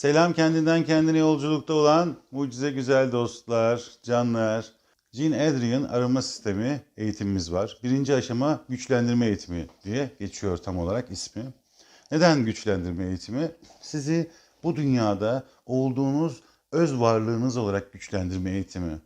Selam kendinden kendine yolculukta olan mucize güzel dostlar, canlar. Jean Adrian arınma sistemi eğitimimiz var. Birinci aşama güçlendirme eğitimi diye geçiyor tam olarak ismi. Neden güçlendirme eğitimi? Sizi bu dünyada olduğunuz öz varlığınız olarak güçlendirme eğitimi.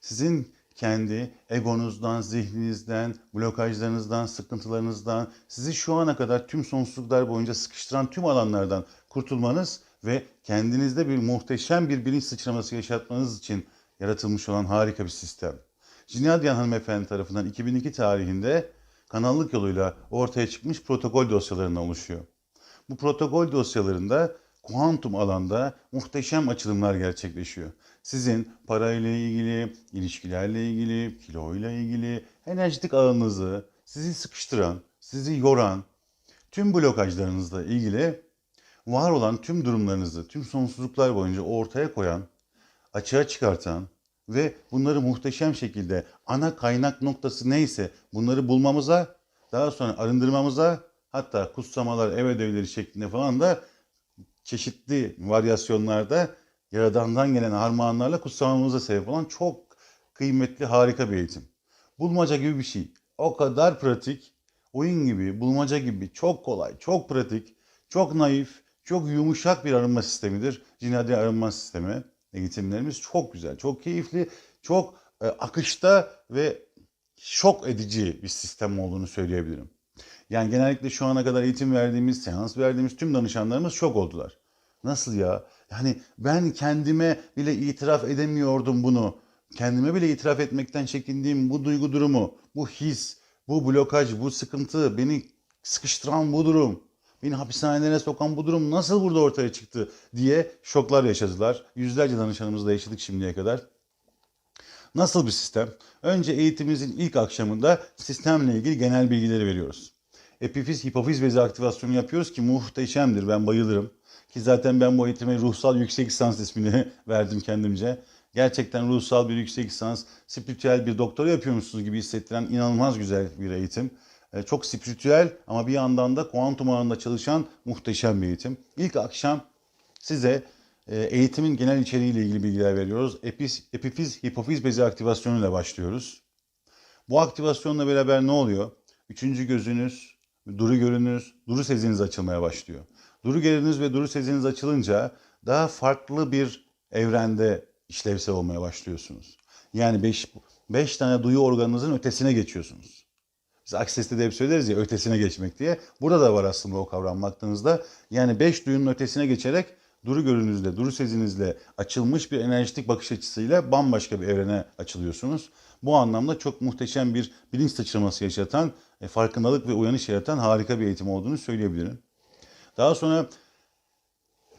Sizin kendi egonuzdan, zihninizden, blokajlarınızdan, sıkıntılarınızdan, sizi şu ana kadar tüm sonsuzluklar boyunca sıkıştıran tüm alanlardan kurtulmanız ve kendinizde bir muhteşem bir bilinç sıçraması yaşatmanız için yaratılmış olan harika bir sistem. Jinyadyan hanımefendi tarafından 2002 tarihinde kanallık yoluyla ortaya çıkmış protokol dosyalarından oluşuyor. Bu protokol dosyalarında kuantum alanda muhteşem açılımlar gerçekleşiyor. Sizin parayla ilgili, ilişkilerle ilgili, kiloyla ilgili, enerjitik alanınızı, sizi sıkıştıran, sizi yoran, tüm blokajlarınızla ilgili var olan tüm durumlarınızı, tüm sonsuzluklar boyunca ortaya koyan, açığa çıkartan ve bunları muhteşem şekilde ana kaynak noktası neyse bunları bulmamıza, daha sonra arındırmamıza, hatta kutsamalar, ev ödevleri şeklinde falan da çeşitli varyasyonlarda Yaradan'dan gelen armağanlarla kutsamamıza sebep olan çok kıymetli, harika bir eğitim. Bulmaca gibi bir şey. O kadar pratik, oyun gibi, bulmaca gibi çok kolay, çok pratik, çok naif, çok yumuşak bir arınma sistemidir. Cinadi arınma sistemi eğitimlerimiz çok güzel, çok keyifli, çok e, akışta ve şok edici bir sistem olduğunu söyleyebilirim. Yani genellikle şu ana kadar eğitim verdiğimiz, seans verdiğimiz tüm danışanlarımız şok oldular. Nasıl ya? Yani ben kendime bile itiraf edemiyordum bunu. Kendime bile itiraf etmekten çekindiğim bu duygu durumu, bu his, bu blokaj, bu sıkıntı, beni sıkıştıran bu durum, beni hapishanelere sokan bu durum nasıl burada ortaya çıktı diye şoklar yaşadılar. Yüzlerce danışanımızla yaşadık şimdiye kadar. Nasıl bir sistem? Önce eğitimimizin ilk akşamında sistemle ilgili genel bilgileri veriyoruz. Epifiz, hipofiz bezi aktivasyonu yapıyoruz ki muhteşemdir. Ben bayılırım. Ki zaten ben bu eğitime ruhsal yüksek lisans ismini verdim kendimce. Gerçekten ruhsal bir yüksek lisans, spiritüel bir doktora yapıyormuşsunuz gibi hissettiren inanılmaz güzel bir eğitim. Ee, Çok spiritüel ama bir yandan da kuantum alanında çalışan muhteşem bir eğitim. İlk akşam size e, eğitimin genel içeriğiyle ilgili bilgiler veriyoruz. Epis, epifiz, hipofiz bezi aktivasyonuyla başlıyoruz. Bu aktivasyonla beraber ne oluyor? Üçüncü gözünüz, duru görünüz, duru seziniz açılmaya başlıyor. Duru görünüz ve duru seziniz açılınca daha farklı bir evrende işlevsel olmaya başlıyorsunuz. Yani beş, beş tane duyu organınızın ötesine geçiyorsunuz. Biz Access'te de hep söyleriz ya ötesine geçmek diye. Burada da var aslında o kavram baktığınızda. Yani beş duyunun ötesine geçerek duru görünüzle, duru sezinizle açılmış bir enerjitik bakış açısıyla bambaşka bir evrene açılıyorsunuz. Bu anlamda çok muhteşem bir bilinç sıçraması yaşatan, e, farkındalık ve uyanış yaratan harika bir eğitim olduğunu söyleyebilirim. Daha sonra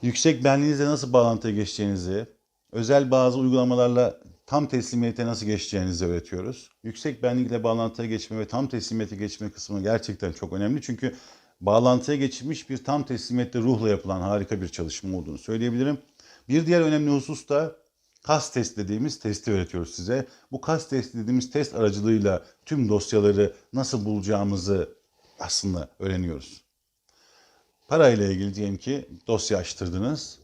yüksek benliğinizle nasıl bağlantıya geçeceğinizi, özel bazı uygulamalarla tam teslimiyete nasıl geçeceğinizi öğretiyoruz. Yüksek benlikle bağlantıya geçme ve tam teslimiyete geçme kısmı gerçekten çok önemli. Çünkü bağlantıya geçmiş bir tam teslimiyette ruhla yapılan harika bir çalışma olduğunu söyleyebilirim. Bir diğer önemli husus da kas test dediğimiz testi öğretiyoruz size. Bu kas testi dediğimiz test aracılığıyla tüm dosyaları nasıl bulacağımızı aslında öğreniyoruz. Parayla ilgili diyelim ki dosya açtırdınız.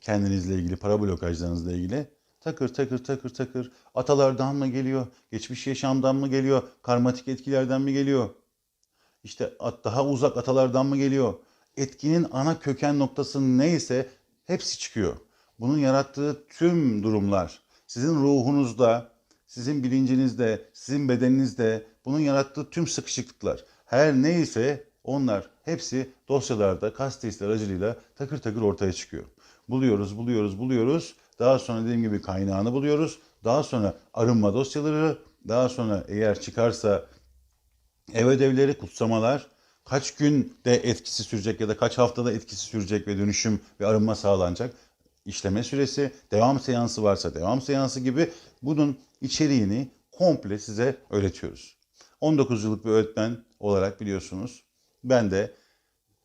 Kendinizle ilgili, para blokajlarınızla ilgili. Takır takır takır takır. Atalardan mı geliyor? Geçmiş yaşamdan mı geliyor? Karmatik etkilerden mi geliyor? İşte daha uzak atalardan mı geliyor? Etkinin ana köken noktası neyse hepsi çıkıyor. Bunun yarattığı tüm durumlar sizin ruhunuzda, sizin bilincinizde, sizin bedeninizde bunun yarattığı tüm sıkışıklıklar her neyse onlar hepsi dosyalarda kas testi aracılığıyla takır takır ortaya çıkıyor. Buluyoruz, buluyoruz, buluyoruz. Daha sonra dediğim gibi kaynağını buluyoruz. Daha sonra arınma dosyaları, daha sonra eğer çıkarsa ev ödevleri, kutsamalar kaç günde etkisi sürecek ya da kaç haftada etkisi sürecek ve dönüşüm ve arınma sağlanacak. işleme süresi, devam seansı varsa devam seansı gibi bunun içeriğini komple size öğretiyoruz. 19 yıllık bir öğretmen olarak biliyorsunuz ben de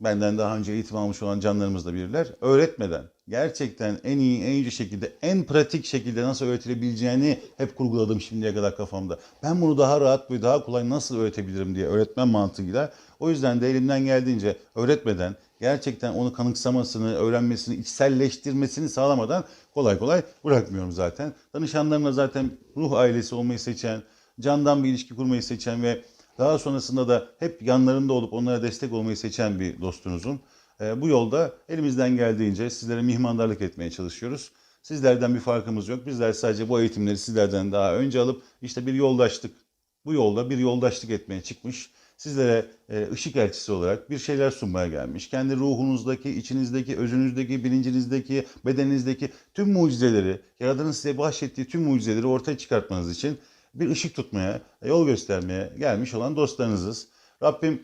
benden daha önce eğitim almış olan canlarımız da bilirler. Öğretmeden gerçekten en iyi, en iyi şekilde, en pratik şekilde nasıl öğretilebileceğini hep kurguladım şimdiye kadar kafamda. Ben bunu daha rahat ve daha kolay nasıl öğretebilirim diye öğretmen mantığıyla. O yüzden de elimden geldiğince öğretmeden gerçekten onu kanıksamasını, öğrenmesini, içselleştirmesini sağlamadan kolay kolay bırakmıyorum zaten. Danışanlarımla zaten ruh ailesi olmayı seçen, candan bir ilişki kurmayı seçen ve daha sonrasında da hep yanlarında olup onlara destek olmayı seçen bir dostunuzum. Ee, bu yolda elimizden geldiğince sizlere mihmandarlık etmeye çalışıyoruz. Sizlerden bir farkımız yok. Bizler sadece bu eğitimleri sizlerden daha önce alıp işte bir yoldaşlık, bu yolda bir yoldaşlık etmeye çıkmış. Sizlere e, ışık elçisi olarak bir şeyler sunmaya gelmiş. Kendi ruhunuzdaki, içinizdeki, özünüzdeki, bilincinizdeki, bedeninizdeki tüm mucizeleri, Yaradan'ın size bahşettiği tüm mucizeleri ortaya çıkartmanız için bir ışık tutmaya, yol göstermeye gelmiş olan dostlarınızız. Rabbim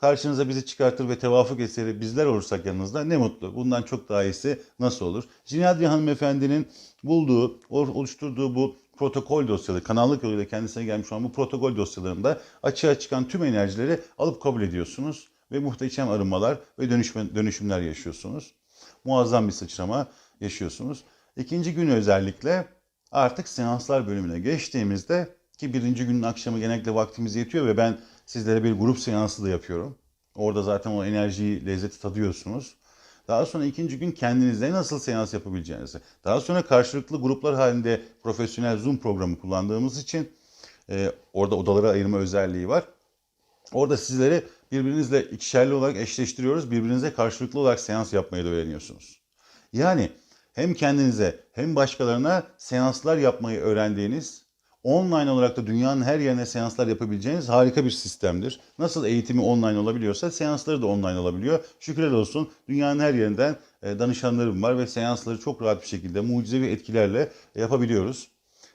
karşınıza bizi çıkartır ve tevafuk eseri bizler olursak yanınızda ne mutlu. Bundan çok daha iyisi nasıl olur? Cinadri hanımefendinin bulduğu, oluşturduğu bu protokol dosyaları, kanallık yoluyla kendisine gelmiş olan bu protokol dosyalarında açığa çıkan tüm enerjileri alıp kabul ediyorsunuz. Ve muhteşem arınmalar ve dönüşme, dönüşümler yaşıyorsunuz. Muazzam bir sıçrama yaşıyorsunuz. İkinci gün özellikle artık seanslar bölümüne geçtiğimizde ki birinci günün akşamı genellikle vaktimiz yetiyor ve ben sizlere bir grup seansı da yapıyorum. Orada zaten o enerjiyi, lezzeti tadıyorsunuz. Daha sonra ikinci gün kendinizde nasıl seans yapabileceğinizi. Daha sonra karşılıklı gruplar halinde profesyonel Zoom programı kullandığımız için e, orada odalara ayırma özelliği var. Orada sizleri birbirinizle ikişerli olarak eşleştiriyoruz. Birbirinize karşılıklı olarak seans yapmayı da öğreniyorsunuz. Yani hem kendinize hem başkalarına seanslar yapmayı öğrendiğiniz, online olarak da dünyanın her yerine seanslar yapabileceğiniz harika bir sistemdir. Nasıl eğitimi online olabiliyorsa seansları da online olabiliyor. Şükürler olsun dünyanın her yerinden e, danışanlarım var ve seansları çok rahat bir şekilde mucizevi etkilerle yapabiliyoruz.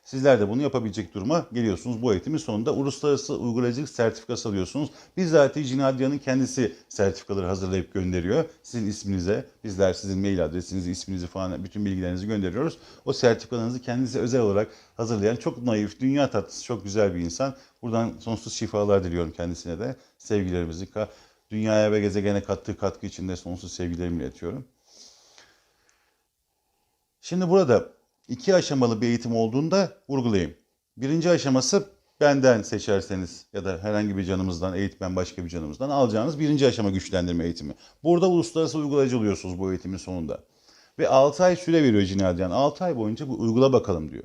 Sizler de bunu yapabilecek duruma geliyorsunuz. Bu eğitimin sonunda uluslararası uygulayıcılık sertifikası alıyorsunuz. Bizzat Cinadya'nın kendisi sertifikaları hazırlayıp gönderiyor. Sizin isminize, bizler sizin mail adresinizi, isminizi falan bütün bilgilerinizi gönderiyoruz. O sertifikalarınızı kendinize özel olarak hazırlayan çok naif, dünya tatlısı, çok güzel bir insan. Buradan sonsuz şifalar diliyorum kendisine de. Sevgilerimizi, dünyaya ve gezegene kattığı katkı için de sonsuz sevgilerimi iletiyorum. Şimdi burada iki aşamalı bir eğitim olduğunda vurgulayayım. Birinci aşaması benden seçerseniz ya da herhangi bir canımızdan, eğitmen başka bir canımızdan alacağınız birinci aşama güçlendirme eğitimi. Burada uluslararası uygulayıcı oluyorsunuz bu eğitimin sonunda. Ve 6 ay süre veriyor Cinadiyan. 6 ay boyunca bu uygula bakalım diyor.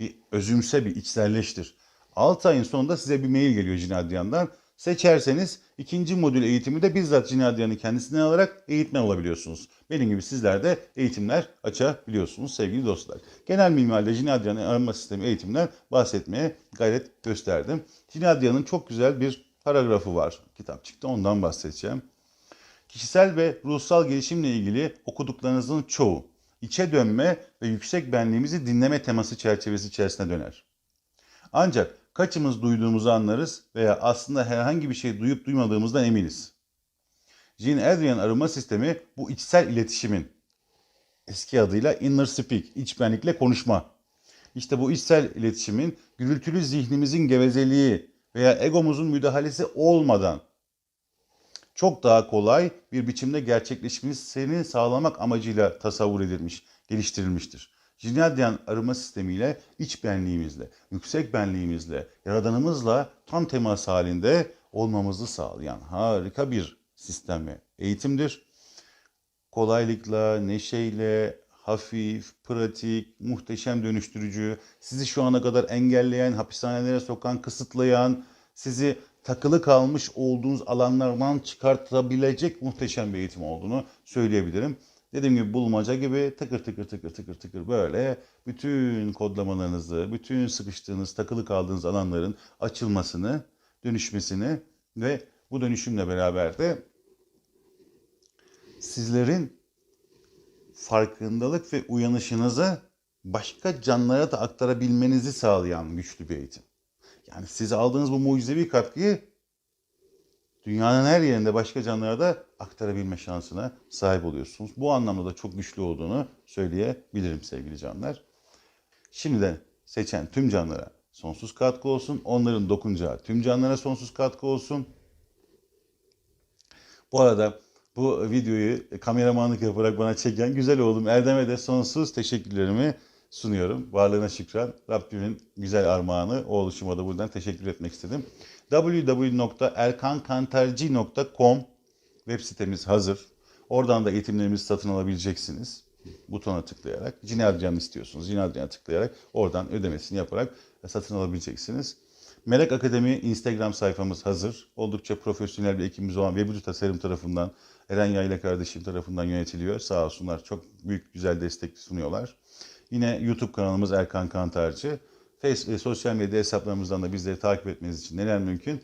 Bir özümse, bir içselleştir. 6 ayın sonunda size bir mail geliyor Cinadiyan'dan. Seçerseniz ikinci modül eğitimi de bizzat Cinadiyan'ı kendisinden alarak eğitmen olabiliyorsunuz. Benim gibi sizler de eğitimler açabiliyorsunuz sevgili dostlar. Genel minvalde Cinadiyan'ın arama sistemi eğitimler bahsetmeye gayret gösterdim. Cinadiyan'ın çok güzel bir paragrafı var kitapçıkta ondan bahsedeceğim. Kişisel ve ruhsal gelişimle ilgili okuduklarınızın çoğu içe dönme ve yüksek benliğimizi dinleme teması çerçevesi içerisinde döner. Ancak kaçımız duyduğumuzu anlarız veya aslında herhangi bir şey duyup duymadığımızdan eminiz. Jean Adrian arama sistemi bu içsel iletişimin eski adıyla inner speak, iç benlikle konuşma. İşte bu içsel iletişimin gürültülü zihnimizin gevezeliği veya egomuzun müdahalesi olmadan çok daha kolay bir biçimde gerçekleşmesini sağlamak amacıyla tasavvur edilmiş, geliştirilmiştir. Jinnadyan arama sistemiyle iç benliğimizle, yüksek benliğimizle, yaradanımızla tam temas halinde olmamızı sağlayan harika bir sistem ve eğitimdir. Kolaylıkla, neşeyle, hafif, pratik, muhteşem dönüştürücü, sizi şu ana kadar engelleyen, hapishanelere sokan, kısıtlayan, sizi takılı kalmış olduğunuz alanlardan çıkartabilecek muhteşem bir eğitim olduğunu söyleyebilirim. Dediğim gibi bulmaca gibi tıkır tıkır tıkır tıkır tıkır böyle bütün kodlamalarınızı, bütün sıkıştığınız, takılı kaldığınız alanların açılmasını, dönüşmesini ve bu dönüşümle beraber de sizlerin farkındalık ve uyanışınızı başka canlılara da aktarabilmenizi sağlayan güçlü bir eğitim. Yani siz aldığınız bu mucizevi katkıyı dünyanın her yerinde başka canlılara da aktarabilme şansına sahip oluyorsunuz. Bu anlamda da çok güçlü olduğunu söyleyebilirim sevgili canlar. Şimdiden seçen tüm canlılara sonsuz katkı olsun. Onların dokunacağı tüm canlılara sonsuz katkı olsun. Bu arada bu videoyu kameramanlık yaparak bana çeken güzel oğlum Erdem'e de sonsuz teşekkürlerimi sunuyorum. Varlığına şükran. Rabbimin güzel armağanı o oluşuma da buradan teşekkür etmek istedim. www.erkankantarci.com web sitemiz hazır. Oradan da eğitimlerimizi satın alabileceksiniz. Butona tıklayarak. Cine Adrian istiyorsunuz. Cine Adrian'a tıklayarak oradan ödemesini yaparak satın alabileceksiniz. Melek Akademi Instagram sayfamız hazır. Oldukça profesyonel bir ekibimiz olan Webücü Tasarım tarafından, Eren Yayla kardeşim tarafından yönetiliyor. Sağ olsunlar çok büyük güzel destek sunuyorlar. Yine YouTube kanalımız Erkan Kantarcı. Facebook, sosyal medya hesaplarımızdan da bizleri takip etmeniz için neler mümkün?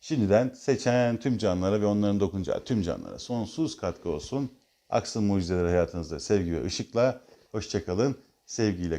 Şimdiden seçen tüm canlara ve onların dokunacağı tüm canlara sonsuz katkı olsun. Aksın mucizeler hayatınızda sevgi ve ışıkla. Hoşçakalın, sevgiyle